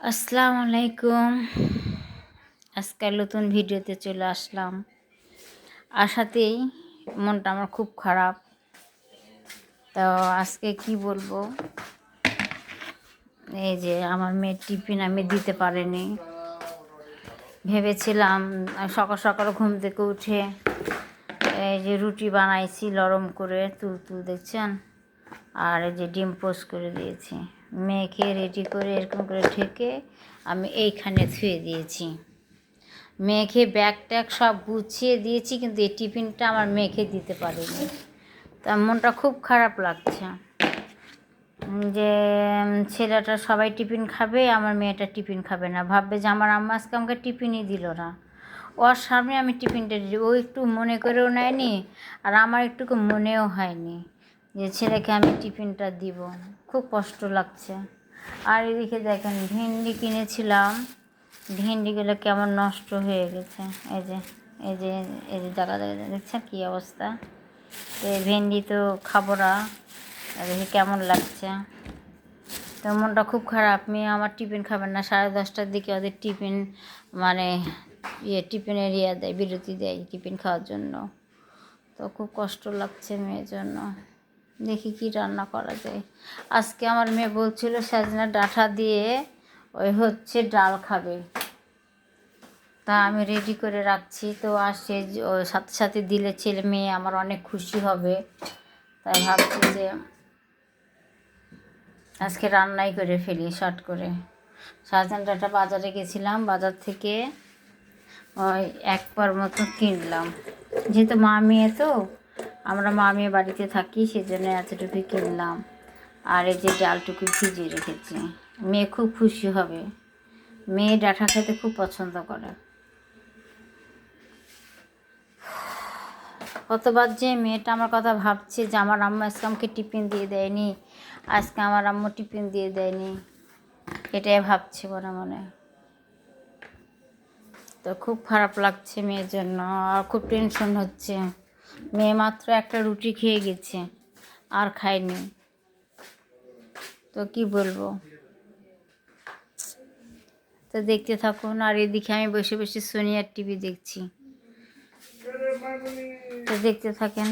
আসসালামু আলাইকুম। আজকাল নতুন ভিডিওতে চলে আসলাম। আসাতেই মনটা আমার খুব খারাপ। তো আজকে কি বলব? এই যে আমার মেয়ের টিফিন আমি দিতে পারিনি। ভেবেছিলাম সকাল সকাল ঘুম থেকে উঠে এই যে রুটি বানাইছি নরম করে তুল তুল, দেখছেন? আর এই যে ডিম পোস্ট করে দিয়েছি। মেয়েকে রেডি করে এরকম করে ঠেকে আমি এইখানে থুয়ে দিয়েছি। মেয়েকে ব্যাগ ট্যাগ সব গুছিয়ে দিয়েছি কিন্তু এই টিফিনটা আমার মেয়েকে দিতে পারিনি। তা মনটা খুব খারাপ লাগছে। যে ছেলেটা সবাই টিফিন খাবে, আমার মেয়েটা টিফিন খাবে না। ভাববে যে আমার আম্মা আজকে আমাকে টিফিনই দিল না। ওর সামনে আমি টিফিনটা দিই। ও একটু মনে করেও নেয়নি আর আমার একটুকু মনেও হয়নি। যে ছেলেকে আমি টিফিনটা দিব। খুব কষ্ট লাগছে। আর এদিকে দেখেন, ভেন্ডি কিনেছিলাম। ভেন্ডিগুলো কেমন নষ্ট হয়ে গেছে। এই যে এই যে এই যে, দেখা দেখা দেখছেন কী অবস্থা? তো এই ভেন্ডি তো খাব না। দেখি কেমন লাগছে। তো মনটা খুব খারাপ। মেয়ে আমার টিফিন খাবেন না। সাড়ে দশটার দিকে ওদের টিফিন মানে ইয়ে টিফিনের ইয়ে দেয়, বিরতি দেয় টিফিন খাওয়ার জন্য। তো খুব কষ্ট লাগছে মেয়ের জন্য। দেখি কি রান্না করা যায়। আজকে আমার মেয়ে বলছিল সাজনা ডাঁটা দিয়ে ওই হচ্ছে ডাল খাবে। তা আমি রেডি করে রাখছি। তো আসে ওর সাথে সাথে দিলে ছেলে মেয়ে আমার অনেক খুশি হবে। তাই ভাবছি যে আজকে রান্নাই করে ফেলি শর্ট করে। সাজনা ডাঁটা বাজারে গেছিলাম, বাজার থেকে ওই একবার মতো কিনলাম। যেহেতু মা মেয়ে তো আমরা মা মেয়ে বাড়িতে থাকি, সেজন্য এতটুকু কিনলাম। আর এই যে ডালটুকু ভিজিয়ে রেখেছি। মেয়ে খুব খুশি হবে। মেয়ে ডাঁটা খেতে খুব পছন্দ করে। কতবার যে মেয়েটা আমার কথা ভাবছে যে আমার আম্মু আজকে আমাকে টিফিন দিয়ে দেয়নি, আজকে আমার আম্মু টিফিন দিয়ে দেয়নি, এটাই ভাবছে মনে মনে। তো খুব খারাপ লাগছে মেয়ের জন্য, আর খুব টেনশন হচ্ছে। মেয়ে মাত্র একটা রুটি খেয়ে গেছে, আর খায়নি। তো কি বলব? তো দেখতে থাকুন, আর এদিকে আমি বসে বসে সোনিয়ার টিভি দেখছি। তো দেখতে থাকেন,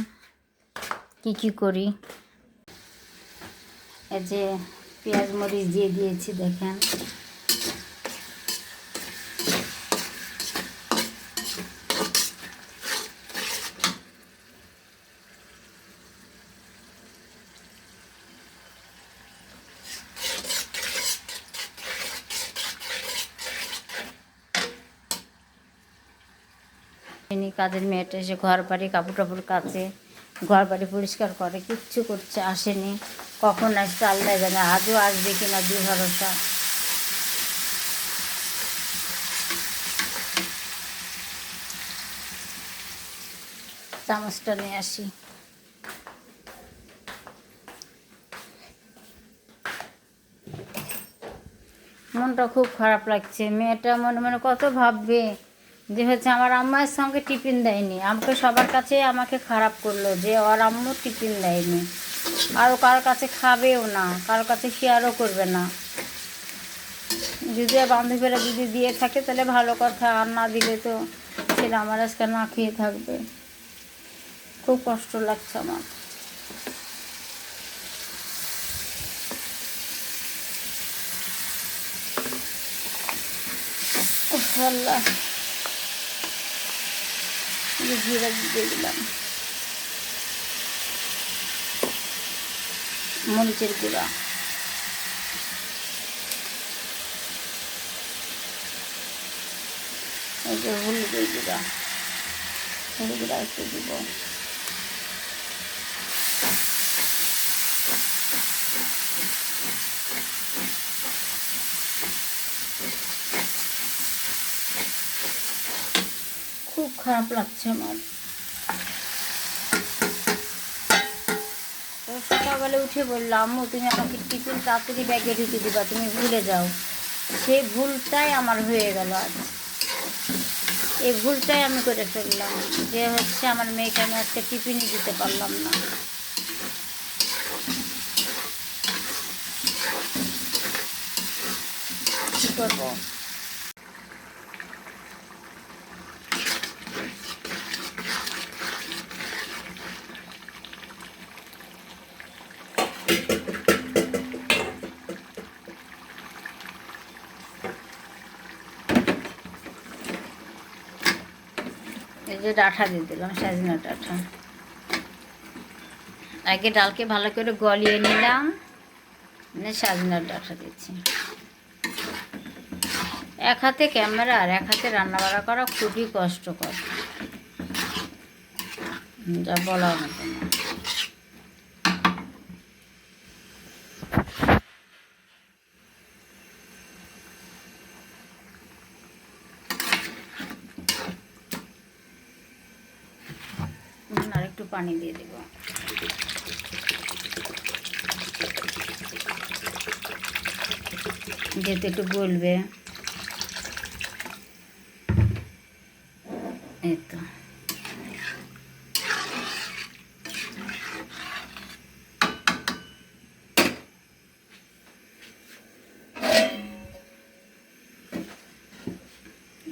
কি কি করি। এই যে পেঁয়াজ মরিচ দিয়ে দিয়েছি, দেখেন। কাজের মেয়েটা এসে ঘর বাড়ি কাপড় টাপড় কাচে, ঘর বাড়ি পরিষ্কার করে, কিচ্ছু করছে, আসেনি। কখন আসছে আল্লাহ জানে, আজও আসবে কিনা দু ভরসা। চামচটা নিয়ে আসি। মনটা খুব খারাপ লাগছে। মেয়েটা মনে মনে কত ভাববে। যে হচ্ছে আমার আম্মার সঙ্গে টিফিন দেয়নি। আমাকে সবার কাছে আমাকে খারাপ করল যে ওর আম্মু টিফিন দেয়নি। আর ও কারোর কাছে খাবেও না কারোর কাছে শেয়ারও করবে না। যদি বান্ধবীরা যদি দিয়ে থাকে তাহলে ভালো কথা। আর না দিলে তো ছেলে আমার আজকে না খেয়ে থাকবে। খুব কষ্ট লাগছে আমার। উফ, আল্লাহ জিরা দিয়ে দিলাম। মরিচের গুঁড়া। এই যে হলুদের গুঁড়া। হলুদ গুঁড়া একটু দিব খুব খারাপ লাগছে আমার। সকালবেলা উঠে বললাম তুমি আমাকে টিফিন তাড়াতাড়ি ব্যাগে ঢুকে দিবা, তুমি ভুলে যাও। সেই ভুলটাই আমার হয়ে গেল আজ। এই ভুলটাই আমি করে ফেললাম যে হচ্ছে আমার মেয়েকে আমি আজকে টিফিনই দিতে পারলাম না। কী করব? এই যে ডাঁটা দিয়ে দিলাম সাজিনা ডাঁটা আগে ডালকে ভালো করে গলিয়ে নিলাম মানে সাজিনার ডাঁটা দিচ্ছি। এক হাতে ক্যামেরা আর এক হাতে রান্না বাড়া করা খুবই কষ্টকর। যা বলার মতো না এখন আর একটু পানি দিয়ে দেব যেহেতু একটু গলবে এই তো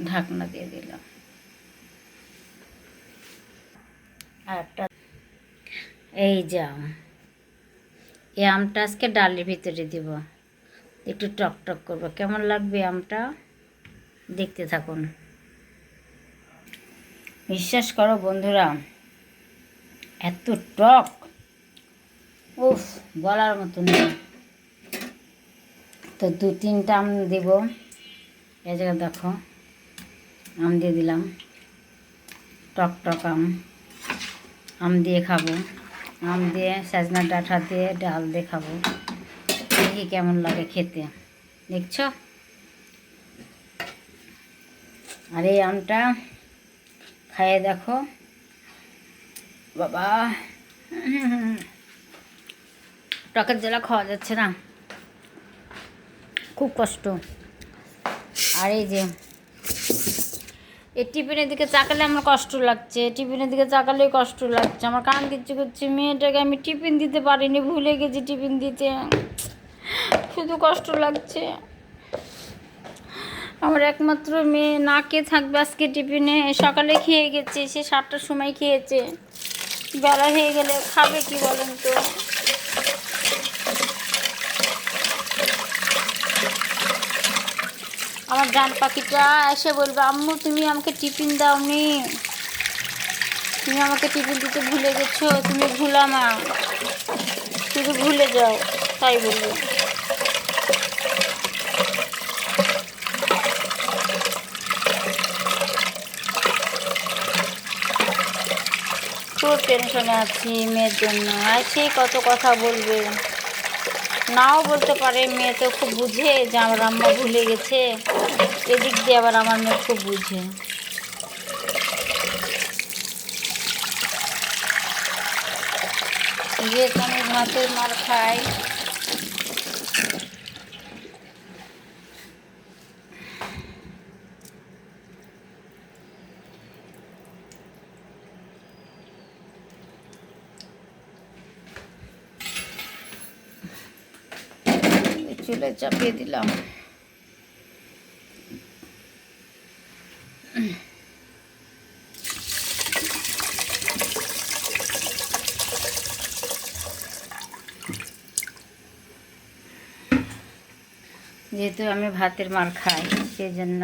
ঢাকনা দিয়ে দিলাম আর একটা এই যে আম। এই আমটা আজকে ডালের ভিতরে দিব। একটু টক টক করব। কেমন লাগবে আমটা? দেখতে থাকুন। বিশ্বাস করো বন্ধুরা, এত টক। উফ, বলার মতো নেই। তো দু তিনটা আম দেব। এই জায়গায় দেখো, আম দিয়ে দিলাম। টক টক আম। আম দিয়ে খাব। আম দিয়ে, সাজনা ডাঁটা দিয়ে, ডাল দিয়ে খাব। দেখি কেমন লাগে খেতে। দেখছ? আর এই আমটা খাইয়ে দেখো। বাবা। টকের জ্বালা খাওয়া যাচ্ছে না। খুব কষ্ট। আর এই যে এই টিফিনের দিকে চাকালে আমার কষ্ট লাগছে টিফিনের দিকে চাকালেই কষ্ট লাগছে। আমার কান কিচ্ছু করছে মেয়েটাকে আমি টিফিন দিতে পারিনি, ভুলে গেছি টিফিন দিতে। শুধু কষ্ট লাগছে। আমার একমাত্র মেয়ে না কে থাকবে আজকে টিফিনে। সকালে খেয়ে গেছে, সে সাতটার সময় খেয়েছে। বেলা হয়ে গেলে খাবে কি বলেন তো? আমার ডান পাখিটা এসে বলবে, আম্মু, তুমি আমাকে টিফিন দাওনি। তুমি আমাকে টিফিন দিতে ভুলে গেছো, তুমি ভুলা মা শুধু ভুলে যাও। তাই বলব। খুব টেনশনে আছি মেয়ের জন্য। আছে কত কথা বলবে। নাও বলতে পারে, মেয়ে তো খুব বুঝে যে আমার আম্মা ভুলে গেছে। এদিক দিয়ে আবার আমার মেয়ে খুব বুঝে। যেহেতু আমি ভাতের মার খাই চুলে চাপিয়ে দিলাম। যেহেতু আমি ভাতের মার খাই সেই জন্য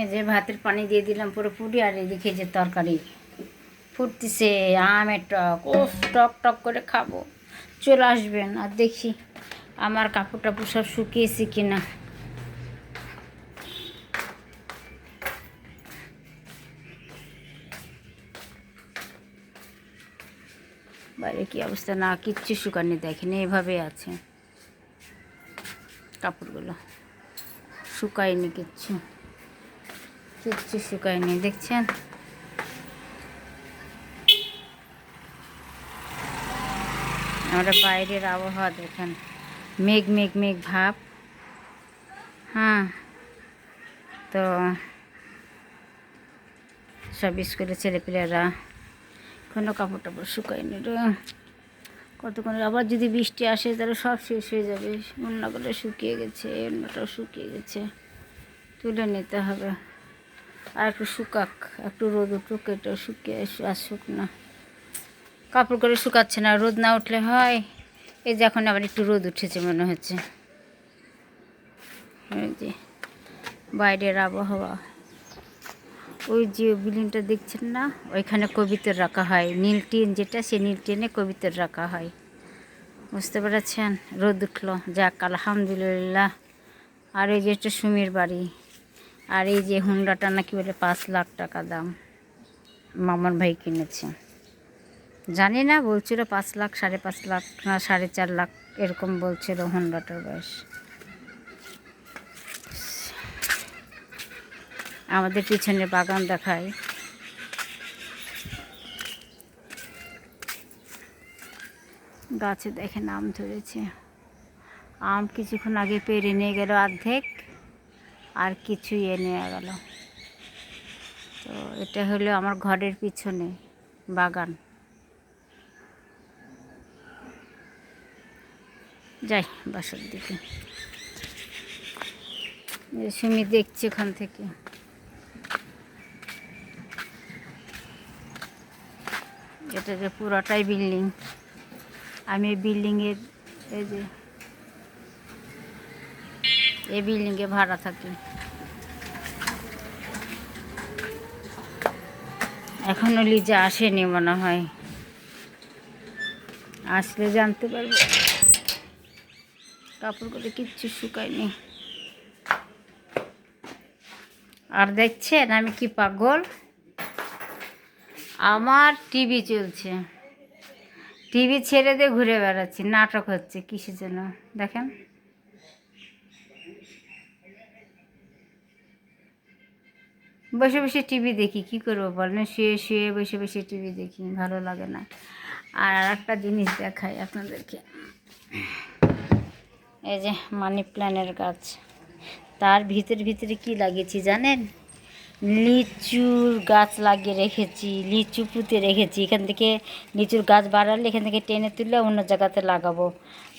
এই যে ভাতের পানি দিয়ে দিলাম পুরোপুরি আর এদিকে যে তরকারি ফুটতেছে, আমের টক ওফ টক টক করে খাব। চলে আসবেন আর দেখি আমার কাপড় টাপড় সব শুকিয়েছি কিনা। বাইরে কি অবস্থা? না, কিচ্ছু শুকানি দেখেনি এভাবে আছে কাপড়গুলো। শুকায়নি কিচ্ছু। কিচ্ছু শুকায়নি, দেখছেন? আমরা বাইরের আবহাওয়া দেখেন। মেঘ মেঘ মেঘ ভাব। হ্যাঁ। তো সব স্কুলে ছেলেপিলেরা কোনো কাপড় টাপড় শুকায়নি রে। কতক্ষণ? আবার যদি বৃষ্টি আসে, তাহলে সব শেষ হয়ে যাবে। অন্যগুলো শুকিয়ে গেছে অন্যটাও শুকিয়ে গেছে। তুলে নিতে হবে। আর একটু শুকাক, একটু রোদ উঠুক, এটা শুকিয়ে আস- আসুক না। কাপড় করে শুকাচ্ছে না, রোদ না উঠলে হয়। এই যে এখন আবার একটু রোদ উঠেছে মনে হচ্ছে। এই যে বাইরের আবহাওয়া। ওই যে বিল্ডিংটা দেখছেন না? ওইখানে কবিতর রাখা হয়। নীল টিন যেটা সে নীল টিনে কবিতর রাখা হয়। বুঝতে পেরেছেন? রোদ উঠল। যাক, আলহামদুলিল্লাহ। আর এই যে একটা সুমির বাড়ি। আর এই যে হুন্ডাটা নাকি বলে পাঁচ লাখ টাকা দাম। মামার ভাই কিনেছে। জানি না, বলছিল পাঁচ লাখ, সাড়ে পাঁচ লাখ না, সাড়ে চার লাখ এরকম বলছিল হুন্ডাটার বয়স। আমাদের পিছনে বাগান দেখায়। গাছে দেখে আম ধরেছে। আম কিছুক্ষণ আগে পেরে নিয়ে গেল অর্ধেক, আর কিছু এ নিয়ে গেল। তো এটা হলো আমার ঘরের পিছনে বাগান। যাই, বাসার দিকে। সুমি দেখছি ওখান থেকে। এটা যে পুরোটাই বিল্ডিং। আমি বিল্ডিংয়ের এই যে, এই বিল্ডিংয়ে ভাড়া থাকি। এখনও লিজা আসেনি মনে হয়। আসলে জানতে পারব। কাপড় করে কিচ্ছু শুকায়নি। আর দেখছেন আমি কি পাগল? আমার টিভি চলছে। টিভি ছেড়ে দিয়ে ঘুরে বেড়াচ্ছি, নাটক হচ্ছে, কিসের জন্য? দেখেন। বসে বসে টিভি দেখি, কি করব বলেন? শুয়ে শুয়ে বসে বসে টিভি দেখি, ভালো লাগে না। আর একটা জিনিস দেখাই আপনাদেরকে। এই যে মানি প্ল্যানের গাছ তার ভিতরে ভিতরে কি লাগিয়েছি জানেন? লিচুর গাছ লাগিয়ে রেখেছি, লিচু পুঁতে রেখেছি। এখান থেকে লিচুর গাছ বাড়ালে এখান থেকে টেনে তুলে অন্য জায়গাতে লাগাবো।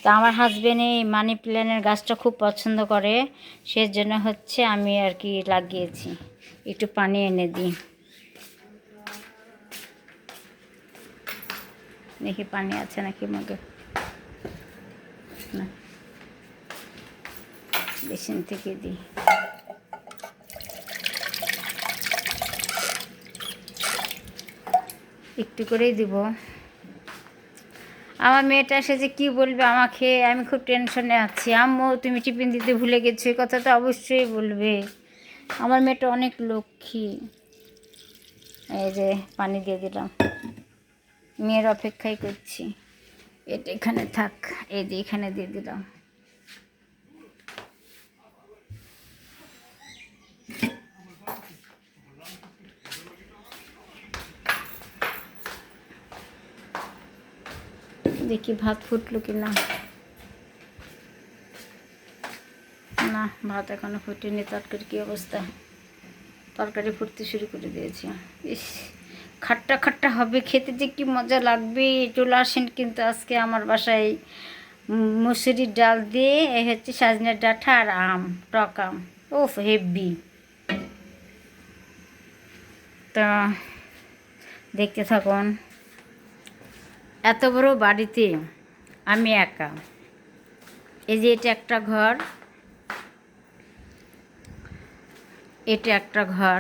তা আমার হাজব্যান্ড এই মানি প্ল্যানের গাছটা খুব পছন্দ করে। সেজন্য হচ্ছে আমি আর কি লাগিয়েছি। একটু পানি এনে দিই। দেখি পানি আছে নাকি মগে না। বেসিন থেকে দিই। একটু করেই দিব। আমার মেয়েটা এসেছে কি বলবে আমাকে? আমি খুব টেনশনে আছি। আম্মু, তুমি টিফিন দিতে ভুলে গেছো, এই কথা তো অবশ্যই বলবে। আমার মেয়েটা অনেক লক্ষ্মী। এই যে পানি দিয়ে দিলাম। মেয়ের অপেক্ষাই করছি। এটা এখানে থাক, এই যে এখানে দিয়ে দিলাম। দেখি ভাত ফুটলো কি না। না, ভাত এখনও ফুটেনি তরকারি কী অবস্থা? তরকারি ফুটতে শুরু করে দিয়েছি। ইস, খাট্টা খাট্টা হবে, খেতে যে কি মজা লাগবে, চলে আসেন কিন্তু আজকে আমার বাসায় মুসুরির ডাল দিয়ে এ হচ্ছে সাজনের ডাঁটা আর আম, টক আম। ওফ হেভি তা দেখতে থাকুন। এত বড় বাড়িতে আমি একা। এই যে এটা একটা ঘর, এটা একটা ঘর।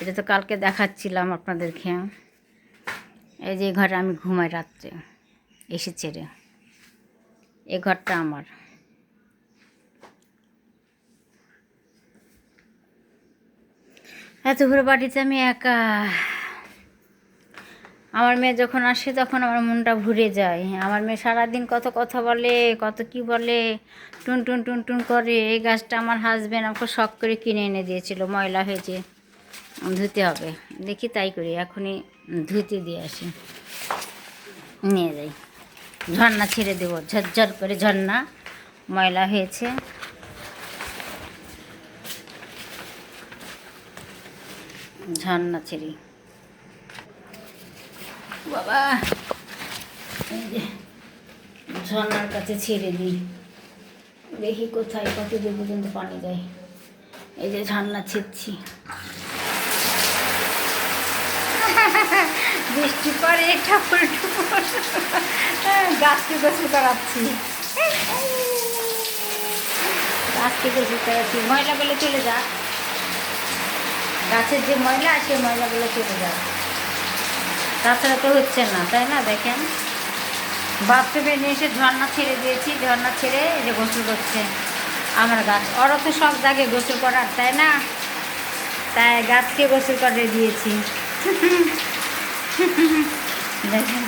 এটা তো কালকে দেখাচ্ছিলাম আপনাদেরকে। এই যে ঘরে আমি ঘুমাই রাত্রে এসে ছেড়ে এই ঘরটা আমার। এত বড় বাড়িতে আমি একা। আমার মেয়ে যখন আসে তখন আমার মনটা ঘুরে যায়। আমার মেয়ে সারাদিন কত কথা বলে, কত কি বলে, টুন টুন টুন টুন করে। এই গাছটা আমার হাজব্যান্ড আমাকে শখ করে কিনে এনে দিয়েছিল, ময়লা হয়েছে, ধুতে হবে। দেখি তাই করি, এখনই ধুতে দিয়ে আসি। নিয়ে যাই। ঝর্ণা ছেড়ে দেবো, ঝরঝর করে ঝর্ণা, ময়লা হয়েছে। ঝর্ণা ছেড়ে। বাবা। এই যে, ঝর্নার কাছে ছেড়ে দিই। দেখি কোথায়, কত দূর পর্যন্ত পানি যায়। এই যে ঝর্না ছিটছি বৃষ্টি পরে ঠাকুর, ঠুকুর। গাছকে গোসল করাচ্ছি। গাছকে গোসল করাচ্ছি। ময়লাগুলো চলে যাক। গাছের যে ময়লা, সে ময়লাগুলো চলে যাক। তাছাড়া তো হচ্ছে না, তাই না? দেখেন। বাথরুমে নিয়ে এসে ঝর্ণা ছেড়ে দিয়েছি, ঝর্ণা ছেড়ে যে গোসল করছে আমার গাছ। ওরা তো সব জাগে গোসল করার, তাই না? তাই গাছকে গোসল করে দিয়েছি। দেখেন।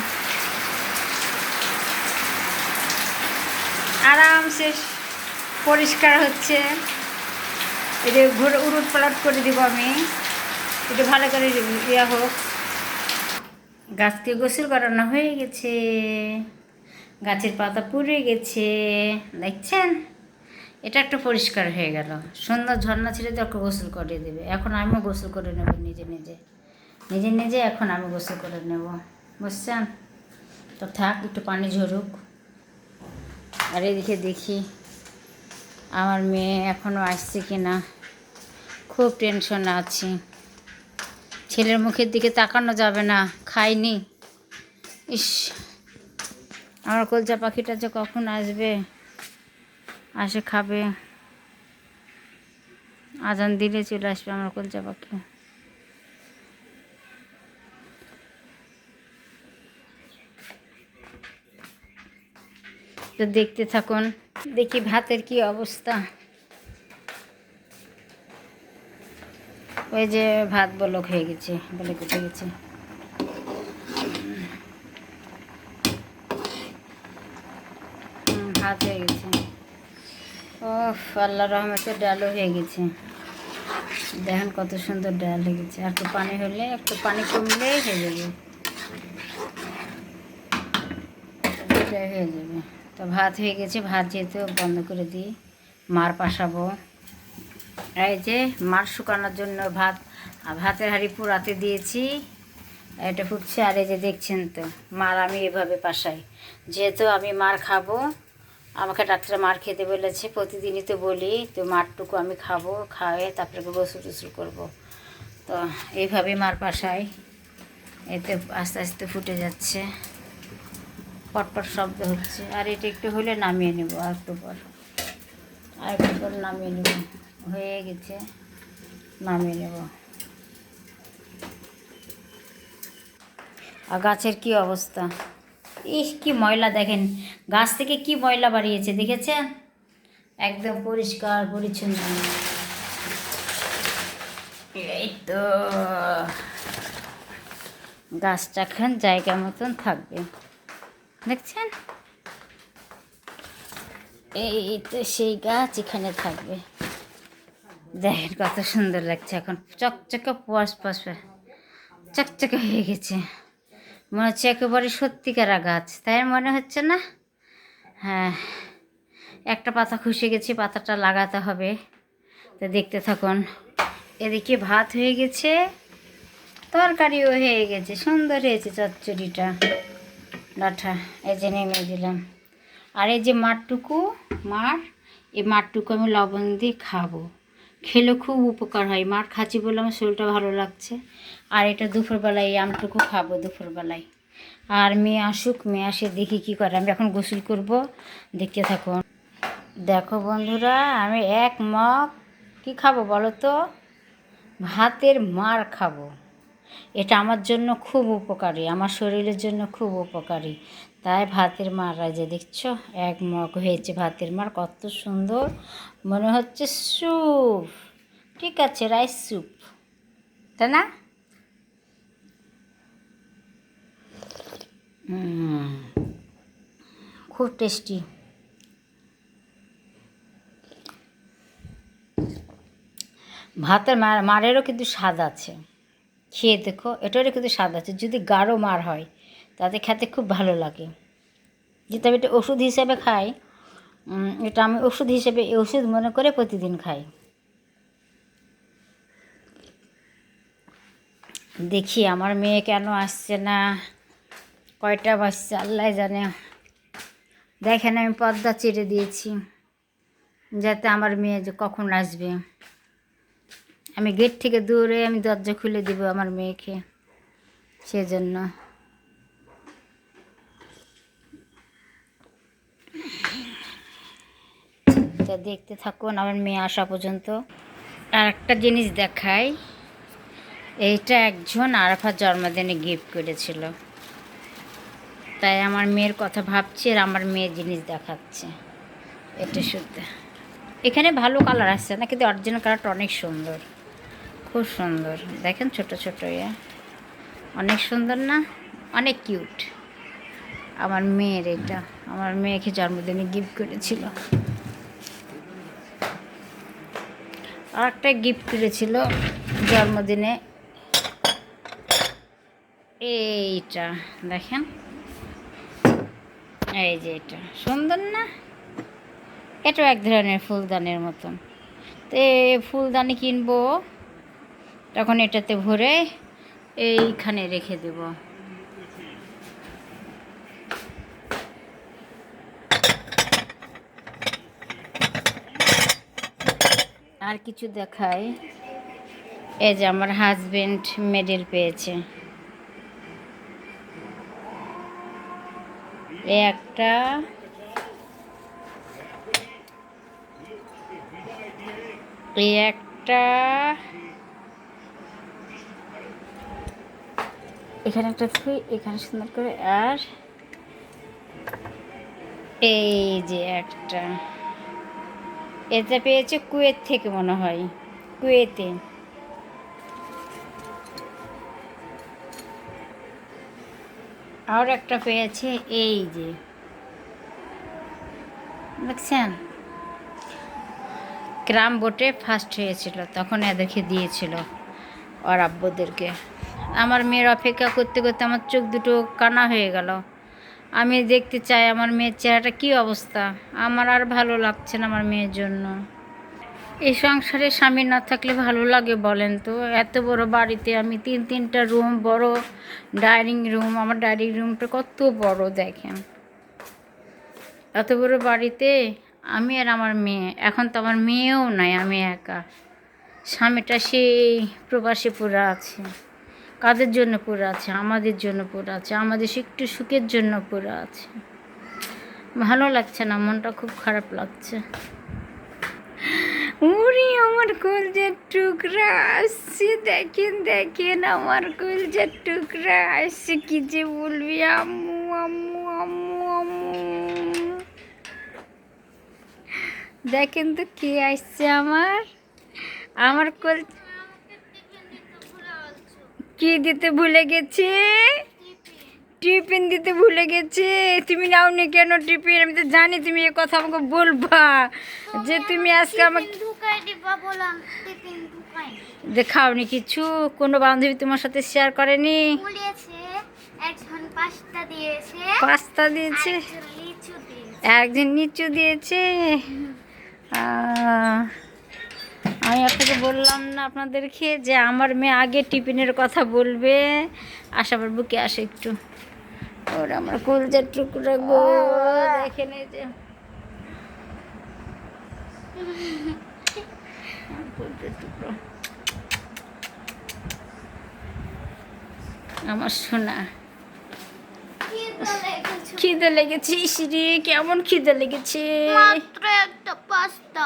আরামসে পরিষ্কার হচ্ছে। এটা ঘুরে উলট পালট করে দিব আমি। এটা ভালো করে ইয়া হোক। গাছকে গোসল করানো হয়ে গেছে। গাছের পাতা পুড়ে গেছে। দেখছেন? এটা একটা পরিষ্কার হয়ে গেল। সুন্দর ঝর্ণা ছেড়ে ওকে গোসল করে দেবে। এখন আমিও গোসল করে নেব নিজে নিজে। নিজে নিজে এখন আমি গোসল করে নেব। বুঝছেন? তো থাক, একটু পানি ঝরুক। আর এদিকে দেখি, আমার মেয়ে এখনও আসছে কি না খুব টেনশনে আছি। ছেলের মুখের দিকে তাকানো যাবে না, খাইনি। ইস, আমার কলজা পাখিটা যে কখন আসবে? আসে খাবে। আজান দিলে চলে আসবে আমার কলজা পাখি। তো দেখতে থাকুন, দেখি ভাতের কি অবস্থা। ওই যে ভাত বলক হয়ে গেছে বলক উঠে গেছে। ভাত হয়ে গেছে। ও আল্লাহ রহমতে ডালও হয়ে গেছে। দেখেন কত সুন্দর ডাল হয়ে গেছে। আর একটু পানি হলে, একটু পানি কমলেই হয়ে যাবে। হয়ে যাবে। তো ভাত হয়ে গেছে, ভাত যেহেতু বন্ধ করে দিই, মার পাশাবো। এই যে মার শুকানোর জন্য ভাত, ভাতের হাঁড়ি পুরাতে দিয়েছি। এটা ফুটছে আর এই যে দেখছেন তো, মার আমি এভাবে পাশাই যেহেতু আমি মার খাব, আমাকে ডাক্তার মার খেতে বলেছে, প্রতিদিনই তো বলি, তো মারটুকু আমি খাব খাওয়ে তারপরে গোসল টুসুল করব। তো এইভাবেই মার পাশাই এতে আস্তে আস্তে ফুটে যাচ্ছে। পটপট শব্দ হচ্ছে। আর এটা একটু হলে নামিয়ে নেব, আর একটু পর। আর একটু পর নামিয়ে নেব। হয়ে গেছে, নামিয়ে নেব। আর গাছের কি অবস্থা? ইস, কি ময়লা দেখেন। গাছ থেকে কি ময়লা বাড়িয়েছে, দেখেছেন? একদম পরিষ্কার, পরিচ্ছন্ন। এই তো। গাছটা খান জায়গা মতন থাকবে। দেখছেন? এই তো সেই গাছ এখানে থাকবে। দেখেন কত সুন্দর লাগছে এখন। চকচকে পশ পশ চকচকে হয়ে গেছে। মনে হচ্ছে একেবারে সত্যিকারা গাছ তাই মনে হচ্ছে না? হ্যাঁ একটা পাতা খসে গেছে, পাতাটা লাগাতে হবে। তো দেখতে থাকুন, এদিকে ভাত হয়ে গেছে, তরকারিও হয়ে গেছে। সুন্দর হয়েছে চচ্চড়িটা। ডাঁটা এই যে নেমে দিলাম। আর এই যে মাঠটুকু মার, এই মাঠটুকু আমি লবণ দিয়ে খাব। খেলে খুব উপকার হয়। মার খাচ্ছি বলে আমার শরীরটা ভালো লাগছে। আর এটা দুপুরবেলায় এই আমটুকু খাব দুপুরবেলায়। আর মেয়ে আসুক, মেয়ে আসে, দেখি কি করে। আমি এখন গোসল করব। দেখতে থাকুন দেখো বন্ধুরা, আমি এক মগ কি খাব বলো তো? ভাতের মার খাব। এটা আমার জন্য খুব উপকারী, আমার শরীরের জন্য খুব উপকারী। তাই ভাতের মার যে দেখছ? এক মগ হয়েছে ভাতের মার, কত সুন্দর। মনে হচ্ছে স্যুপ। ঠিক আছে, রাইস স্যুপ। তাই না? খুব টেস্টি। ভাতের মার, মারেরও কিন্তু স্বাদ আছে। খেয়ে দেখো, এটারও কিন্তু স্বাদ আছে। যদি গাঢ় মার হয় তাতে খেতে খুব ভালো লাগে। যেহেতু আমি এটা ওষুধ হিসেবে খাই এটা আমি ওষুধ হিসেবে ওষুধ মনে করে প্রতিদিন খাই। দেখি আমার মেয়ে কেন আসছে না? কয়টা বাচ্চা আল্লাহ জানে। দেখেন আমি পর্দা চেড়ে দিয়েছি, যাতে আমার মেয়ে যে কখন আসবে। আমি গেট থেকে দূরে আমি দরজা খুলে দিব আমার মেয়েকে, সেজন্য। তো দেখতে থাকুন, আমার মেয়ে আসা পর্যন্ত। আর একটা জিনিস দেখাই, এইটা একজন আরাফার জন্মদিনে গিফট করেছিল। তাই আমার মেয়ের কথা ভাবছি আর আমার মেয়ের জিনিস দেখাচ্ছে। এটা শুদ্ধ এখানে ভালো কালার আসছে না কিন্তু অরিজিনাল কালারটা অনেক সুন্দর। খুব সুন্দর। দেখেন ছোট ছোট ইয়ে। অনেক সুন্দর না? অনেক কিউট আমার মেয়ের এটা। আমার মেয়েকে জন্মদিনে গিফট করেছিল। আর একটা গিফট করেছিল জন্মদিনে। এইটা, দেখেন। এই যে এটা। সুন্দর না? এটাও এক ধরনের ফুলদানের মতন। তো ফুলদানি কিনবো, তখন এটাতে ভরে এইখানে রেখে দেব। আর কিছু দেখাই। এই যে আমার হাজবেন্ড মেডেল পেয়েছে। একটা একটা এখানে একটা ফুই এখানে সুন্দর করে আর এই যে একটা এটা পেয়েছে কুয়েত থেকে মনে হয়, কুয়েতে। আর একটা পেয়েছে এই যে। দেখছেন? গ্রাম বোটে ফার্স্ট হয়েছিল, তখন এদেরকে দিয়েছিল ওর আব্বুদেরকে। আমার মেয়ের অপেক্ষা করতে করতে আমার চোখ দুটো কানা হয়ে গেল। আমি দেখতে চাই আমার মেয়ের চেহারাটা কী অবস্থা। আমার আর ভালো লাগছে না আমার মেয়ের জন্য। এই সংসারে স্বামী না থাকলে ভালো লাগে বলেন তো। এত বড় বাড়িতে আমি তিন, তিনটা রুম, বড় ডাইনিং রুম, আমার ডাইনিং রুমটা কত বড় দেখেন। এত বড় বাড়িতে আমি আর আমার মেয়ে, এখন তো আমার মেয়েও নাই, আমি একা। স্বামীটা সেই প্রবাসী পুরো আছে। কাদের জন্য পুরো আছে? আমাদের জন্য পুরো আছে। আমাদের একটু সুখের জন্য পুরো আছে। ভালো লাগছে না, মনটা খুব খারাপ লাগছে। উরি, আমার কলজের টুকরা আসছে। দেখেন দেখেন, আমার কলজের টুকরা আসছে। কি যে বলবি, আম্মু আম্মু আম্মু আম্মু। দেখেন তো কে আসছে আমার? আমার কল কি দিতে ভুলে গেছে? টিফিন দিতে ভুলে গেছে। তুমি নাওনি কেন টিফিন? আমি তো জানি তুমি এ কথা আমাকে বলবা। যে তুমি আজকে আমাকে যে খাওনি কিছু? কোনো বান্ধবী তোমার সাথে শেয়ার করেনি? একজন পাস্তা দিয়েছে পাস্তা দিয়েছে? একজন নিচু দিয়েছে। আহ, আমি আপনাকে বললাম না আপনাদেরকে যে আমার মেয়ে আগে টিফিনের কথা বলবে। আশাবার বুকে আসে একটু। ওর আমার কলজার টুকরা গো দেখেন যে। টুকরো। আমার সোনা। খিদে লেগেছে ইসিরে কেমন খিদে লেগেছে? মাত্র একটা পাস্তা।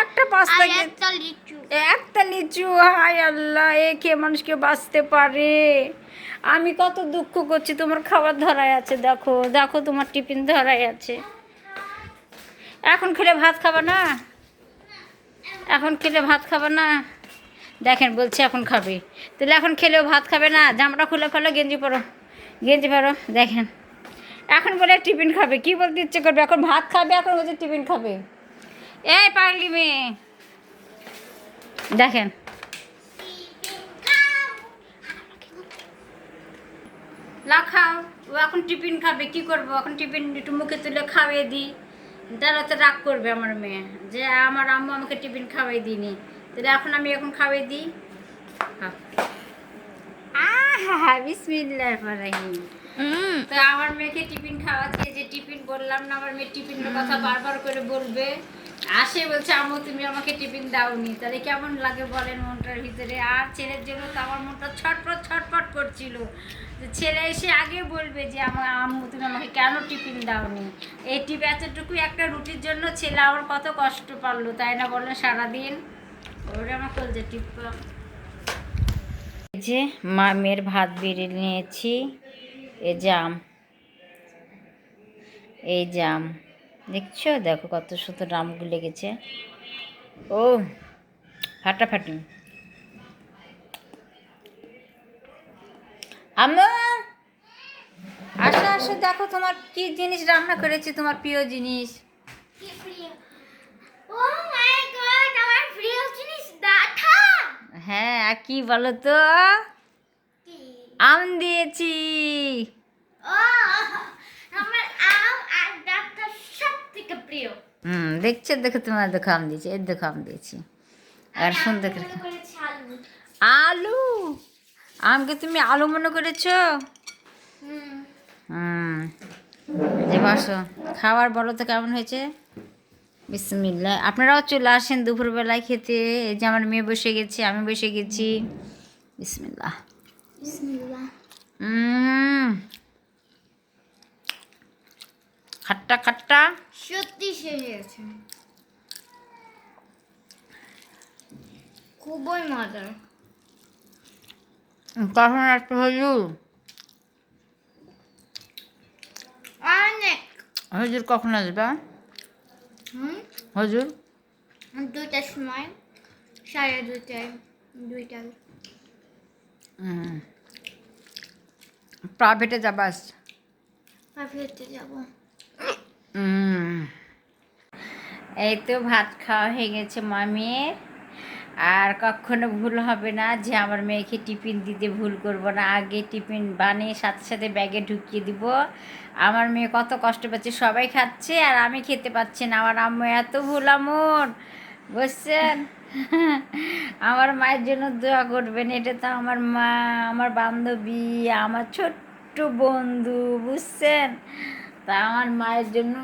একটা পাস্তা একটা লিচু। একটা লিচু হায় আল্লাহ এ খেয়ে মানুষকে বাঁচতে পারে? আমি কত দুঃখ করছি তোমার খাবার ধরাই আছে দেখো দেখো তোমার টিফিন ধরাই আছে। এখন খেলে ভাত খাবে না? এখন খেলে ভাত খাবে না? দেখেন বলছে এখন খাবে। তাহলে এখন খেলেও ভাত খাবে না? জামাটা খুলে ফেলো গেঞ্জি পরো গেঞ্জি পরো দেখেন। এখন বলে টিফিন খাবে কি বলতে ইচ্ছে করবে? এখন ভাত খাবে এখন বলছে টিফিন খাবে। এই পাগলি মেয়ে। দেখেন। না খাও ও এখন টিফিন খাবে কি করব? এখন টিফিন একটু মুখে তুলে খাওয়িয়ে দিই। তারা তো রাগ করবে আমার মেয়ে যে আমার আম্মু আমাকে টিফিন খাওয়াই দিনি তাহলে এখন আমি এখন খাওয়াই দিই। হুম। তো আমার মেয়েকে টিফিন খাওয়াচ্ছে যে টিফিন বললাম না আমার মেয়ে টিফিনের কথা বারবার করে বলবে। আসে বলছে, আম্মু, তুমি আমাকে টিফিন দাওনি। তাহলে কেমন লাগে বলেন মনটার ভিতরে? আর ছেলের জন্য তো আমার মনটা ছটফট ছটফট করছিল। ছেলে এসে আগে বলবে যে আমার আম্মু, তুমি আমাকে কেন টিফিন দাওনি? এই টিপ এতটুকু একটা রুটির জন্য ছেলে আমার কত কষ্ট পারল, তাই না বলেন সারাদিন? ওরে আমার কলজে এই যে মা মেয়ের ভাত বেড়ে নিয়েছি। এ জাম এই জাম দেখছ? দেখো কত সুন্দর রামগুলো লেগেছে। ও ফাটাফাটি। আম্মা আসো আসো দেখো তোমার কি জিনিস রান্না করেছি তোমার প্রিয় জিনিস। কি প্রিয়? ও মাই গড আমার প্রিয় জিনিস ডাটা হ্যাঁ আর কি বলো তো? আম দিয়েছি। ও আমার আম প্রিয় হুম দেখছ দেখো তোমার দেখো আম দিয়েছি এর দেখো আম দিয়েছি। আর সুন্দর করে আলু আলু। আমকে তুমি আলু মনে করেছ? হুম। হুম। যে বসো খাবার বলো তো কেমন হয়েছে? বিসমিল্লা আপনারাও চলে আসেন দুপুরবেলায় খেতে। এই যে আমার মেয়ে বসে গেছে আমি বসে গেছি। বিসমিল্লা বিসমিল্লাহ। উম খাট্টা খাট্টা। সত্যি শেষ হয়েছে খুবই মজার কখন আসতে হজুর অনেক। হজুর কখন আসবে? হজুর দুটার সময়। সাড়ে দুটায় দুইটায় প্রাইভেটে যাবাস প্রাইভেটে যাব। এই তো ভাত খাওয়া হয়ে গেছে মামির। আর কখনো ভুল হবে না যে আমার মেয়েকে টিফিন দিতে ভুল করব না। আগে টিফিন বানিয়ে সাথে সাথে ব্যাগে ঢুকিয়ে দিব। আমার মেয়ে কত কষ্ট পাচ্ছে, সবাই খাচ্ছে আর আমি খেতে পাচ্ছি না। আমার আম্মু এত ভুলামন বুঝছেন? আমার মায়ের জন্য দোয়া করবেন। এটা তো আমার মা, আমার বান্ধবী, আমার ছোট্ট বন্ধু, বুঝছেন? তা আমার মায়ের জন্য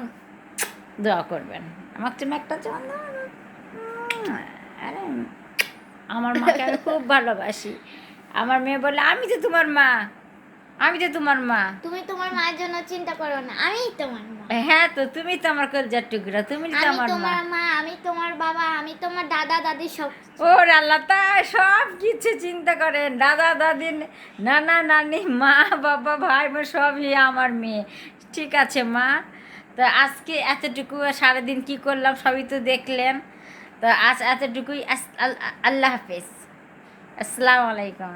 দোয়া করবেন। আমার তুমি একটা আরে আমার মাকে আমি খুব ভালোবাসি। আমার মেয়ে বলে আমি তো তোমার মা আমি তো তোমার মা। তুমি তোমার মায়ের জন্য চিন্তা করো না আমি তোমার মা। হ্যাঁ তো তুমি তো আমার কলজার টুকরা তুমি তো আমার মা। তোমার মা আমি তোমার বাবা আমি তোমার দাদা দাদি সব। ও আল্লাহ তা সব কিছু চিন্তা করেন। দাদা দাদি নানা নানি মা বাবা ভাই বোন সবই আমার মেয়ে। ঠিক আছে, মা। তো আজকে এতটুকু, সারাদিন কি করলাম সবই তো দেখলেন। তো আজ এতটুকুই আল্লাহ হাফেজ। আসসালামু আলাইকুম।